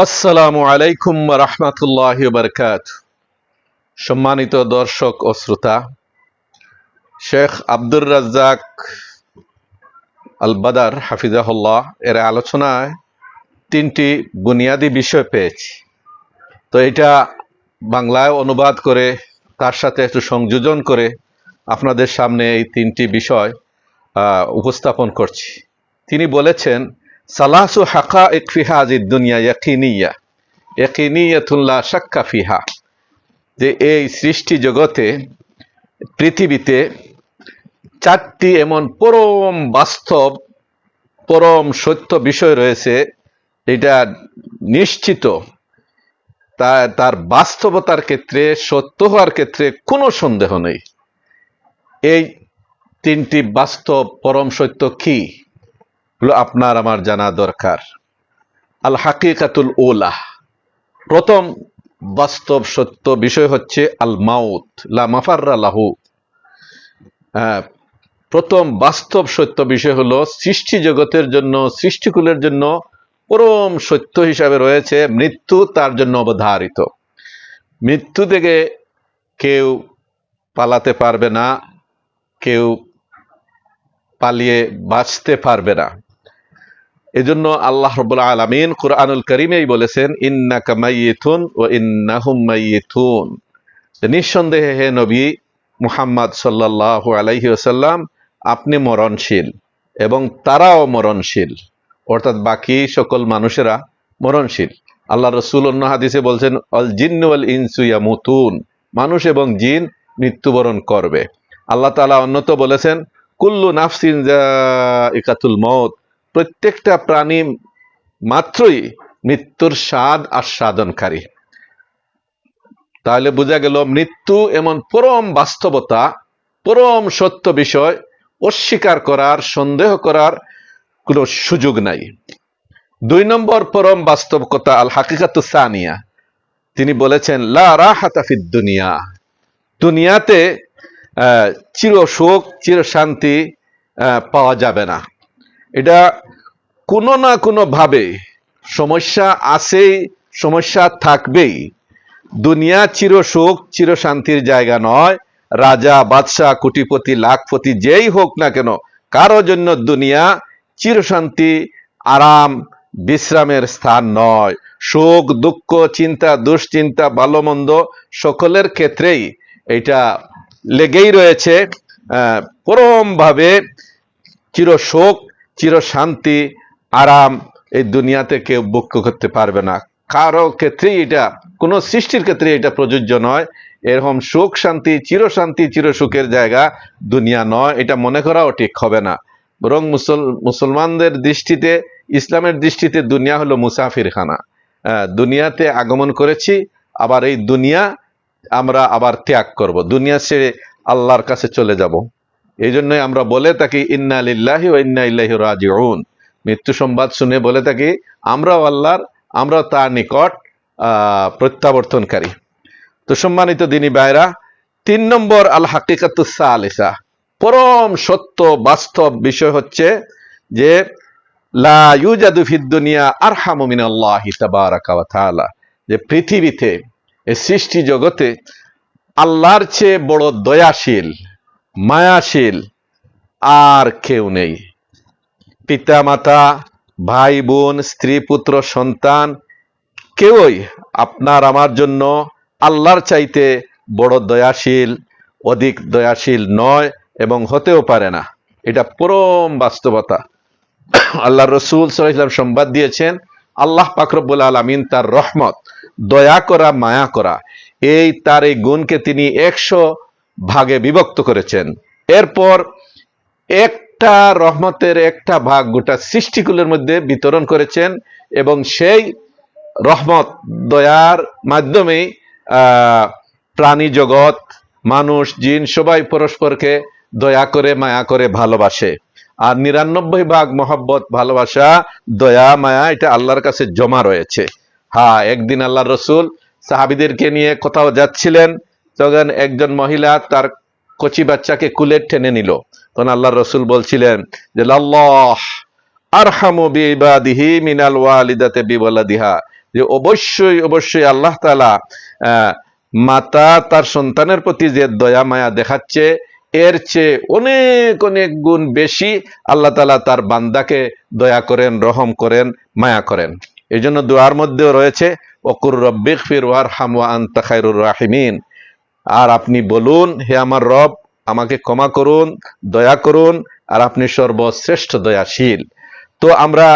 আসসালামু আলাইকুম রহমতুল্লাহ বরকাত সম্মানিত দর্শক ও শ্রোতা, শেখ আব্দুর রাজ্জাক আল বাদার হাফিজাহুল্লাহ, এর আলোচনায় তিনটি বুনিয়াদী বিষয় পেয়েছি। তো এটা বাংলায় অনুবাদ করে, তার সাথে একটু সংযোজন করে আপনাদের সামনে এই তিনটি বিষয় উপস্থাপন করছি। তিনি বলেছেন সালাসু হাকা ইকফিহা আজিদ দুনিয়া ইয়াকিনিয়া। ফিহা। যে এই সৃষ্টি জগতে, পৃথিবীতে চারটি এমন পরম বাস্তব, পরম সত্য বিষয় রয়েছে, এটা নিশ্চিত। তা, তার বাস্তবতার ক্ষেত্রে, সত্য হওয়ার ক্ষেত্রে কোনো সন্দেহ নেই। এই তিনটি বাস্তব পরম সত্য কি? গুলো আপনার আমার জানা দরকার। আল হাকিকাতুল ওলাহ প্রথম বাস্তব সত্য বিষয় হচ্ছে আল মাউত লা মাফাররা লাহু। হ্যাঁ, প্রথম বাস্তব সত্য বিষয় হলো সৃষ্টি জগতের জন্য সৃষ্টিকুলের জন্য পরম সত্য হিসাবে রয়েছে মৃত্যু তার জন্য অবধারিত। মৃত্যু থেকে কেউ পালাতে পারবে না কেউ পালিয়ে বাঁচতে পারবে না। এজন্য আল্লাহ রবুল্লা আলমিন কুরআনুল করিমেই বলেছেন ইন্না কামাইথুন ও ইন্নাহুম মাইয়েথুন নিঃসন্দেহে হে নবী মুহাম্মদ সাল্লাহ আলাইহি আসাল্লাম আপনি মরণশীল এবং তারাও মরণশীল। অর্থাৎ বাকি সকল মানুষেরা মরণশীল। আল্লাহ রসুল অন্য হাদিসে বলছেন অল জিন্নু আল ইনসু ইয়ামুতুন। মানুষ এবং জিন মৃত্যুবরণ করবে। আল্লাহ তাআলা অন্যত বলেছেন, কুল্লু নাফসিন মত প্রত্যেকটা প্রাণী মাত্রই মৃত্যুর স্বাদ আস্বাদনকারী। তাহলে বোঝা গেল মৃত্যু এমন পরম বাস্তবতা, পরম সত্য বিষয়, অস্বীকার করার, সন্দেহ করার কোনো সুযোগ নাই। দুই নম্বর পরম বাস্তবতা আল হাকিকাতু সানিয়া। তিনি বলেছেন, লা রাহাতাফিদ দুনিয়া। দুনিয়াতে চির সুখ চির শান্তি পাওয়া যাবে না। এটা কোনো না কোনো ভাবে সমস্যা আছেই, সমস্যা থাকবেই। দুনিয়া চির সুখ, চির শান্তির জায়গা নয়। রাজা, বাদশাহ, কোটিপতি, লাখপতি যেই হোক না কেন, কারও জন্য দুনিয়া চির শান্তি, আরাম, বিশ্রামের স্থান নয়। সুখ, দুঃখ, চিন্তা, দুশ্চিন্তা ভালো মন্দ সকলের ক্ষেত্রেই এটা লেগেই রয়েছে। পরমভাবে চির শোক চির শান্তি, আরাম এই দুনিয়াতে কেউ বক্ষ করতে পারবে না। কারও ক্ষেত্রেই এটা, কোনো সৃষ্টির ক্ষেত্রে এটা প্রযোজ্য নয়। এরকম সুখ শান্তি, চির শান্তি, চির সুখের জায়গা দুনিয়া নয়, এটা মনে করাও ঠিক হবে না। বরং মুসল, মুসলমানদের দৃষ্টিতে, ইসলামের দৃষ্টিতে দুনিয়া হলো মুসাফিরখানা। দুনিয়াতে আগমন করেছি, আবার এই দুনিয়া আমরা আবার ত্যাগ করব। দুনিয়া ছেড়ে আল্লাহর কাছে চলে যাব। এই জন্যই আমরা বলে থাকি, ইন্না লিল্লাহি ও ইন্না ইল্লাহি রাজিউন। মৃত্যু সংবাদ শুনে বলে থাকি, আমরাও আল্লাহর আমরাও তার নিকট প্রত্যাবর্তনকারী। তো সম্মানিত দিনী বাইরা তিন নম্বর আল হাকিকাতুস সালিসা। পরম সত্য, বাস্তব বিষয় হচ্ছে যে, লা ইউজাদু দুনিয়া আরহামু মিনাল্লাহি যে পৃথিবীতে এই সৃষ্টি জগতে, আল্লাহর চেয়ে বড় দয়াশীল মায়াশীল, আর কেউ নেই। পিতা মাতা ভাই বোন স্ত্রী পুত্র সন্তান, কেউই আপনার, আমার জন্য আল্লাহর চাইতে বড় দয়াশীল, অধিক দয়াশীল নয় এবং হতেও পারে না। এটা পরম বাস্তবতা। আল্লাহ রসুল সাল্লাম সংবাদ দিয়েছেন, আল্লাহ পাকরবুল আলমিন তার রহমত, দয়া করা, মায়া করা, এই তার এই গুণকে তিনি একশো ভাগে বিভক্ত করেছেন। এরপর একটা রহমতের একটা ভাগ গোটা সৃষ্টিকুলের মধ্যে বিতরণ করেছেন এবং সেই রহমত দয়ার মাধ্যমেই আহ, প্রাণী জগৎ মানুষ জিন সবাই পরস্পরকে দয়া করে মায়া করে ভালোবাসে। আর নিরানব্বই ভাগ মহব্বত ভালোবাসা দয়া মায়া এটা আল্লাহর কাছে জমা রয়েছে। হ্যাঁ একদিন আল্লাহ রসুল সাহাবিদেরকে নিয়ে কোথাও যাচ্ছিলেন তখন একজন মহিলা তার কচি বাচ্চাকে কুলে টেনে নিল। তখন আল্লাহ রসুল বলছিলেন যে আল্লাহ আরহামু বিবাদিহি মিনাল ওয়ালিদাতে বিওয়ালাদিহা। যে, অবশ্যই অবশ্যই আল্লাহ তালা মাতা তার সন্তানের প্রতি যে দয়া, মায়া দেখাচ্ছে, এর চেয়ে অনেক অনেক গুণ বেশি আল্লাহ তালা তার বান্দাকে দয়া করেন, রহম করেন, মায়া করেন। এই জন্য দোয়ার মধ্যেও রয়েছে অকুর রব্বিক ফির ওয়ার হামওয়া আন্তা খায়রুর রাহিমিন। আর আপনি বলুন, হে আমার রব, আমাকে ক্ষমা করুন, দয়া করুন, আর আপনি সর্বশ্রেষ্ঠ দয়াশীল। তো আমরা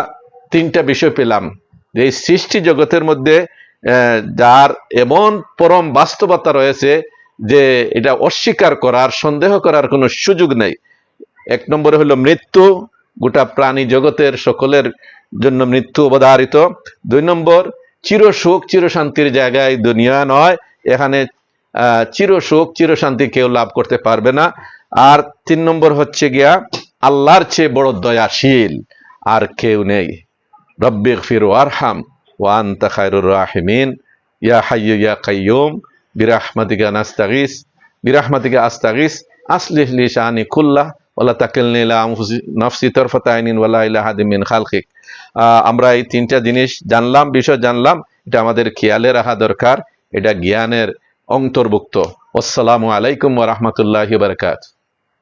তিনটা বিষয় পেলাম। যে এই সৃষ্টি জগতের মধ্যে যার এমন পরম বাস্তবতা রয়েছে যে এটা অস্বীকার করার, সন্দেহ করার কোনো সুযোগ নেই। এক নম্বরে হলো মৃত্যু, গোটা প্রাণী জগতের সকলের জন্য মৃত্যু অবধারিত। দুই নম্বর চির সুখ চির জায়গায় দুনিয়া নয়, এখানে আহ, চির সুখ চির শান্তি কেউ লাভ করতে পারবে না। আর তিন নম্বর হচ্ছে গিয়া আল্লাহর চেয়ে বড় দয়াশীল আর কেউ নেই। রব্বিক ফির আরহাম ওয়ান খায়রুর রাহিমিন। ইয়া হাইয়ু ইয়া কাইয়ুম বিরাহমাতিকা নাস্তাগিস বিরাহমাতিকা আস্তাগিস আসলিহ লি শানি কুল্লাহ ওয়ালা তাকিলনি নফসি আইনিন ওয়ালা ইলা হাদিম খালকিক। আমরা এই তিনটা জিনিস জানলাম বিষয় জানলাম এটা আমাদের খেয়ালে রাখা দরকার এটা জ্ঞানের অন্তর্ভুক্ত। আসসালামু আলাইকুম ওরহমতুল্লাহ বারকাত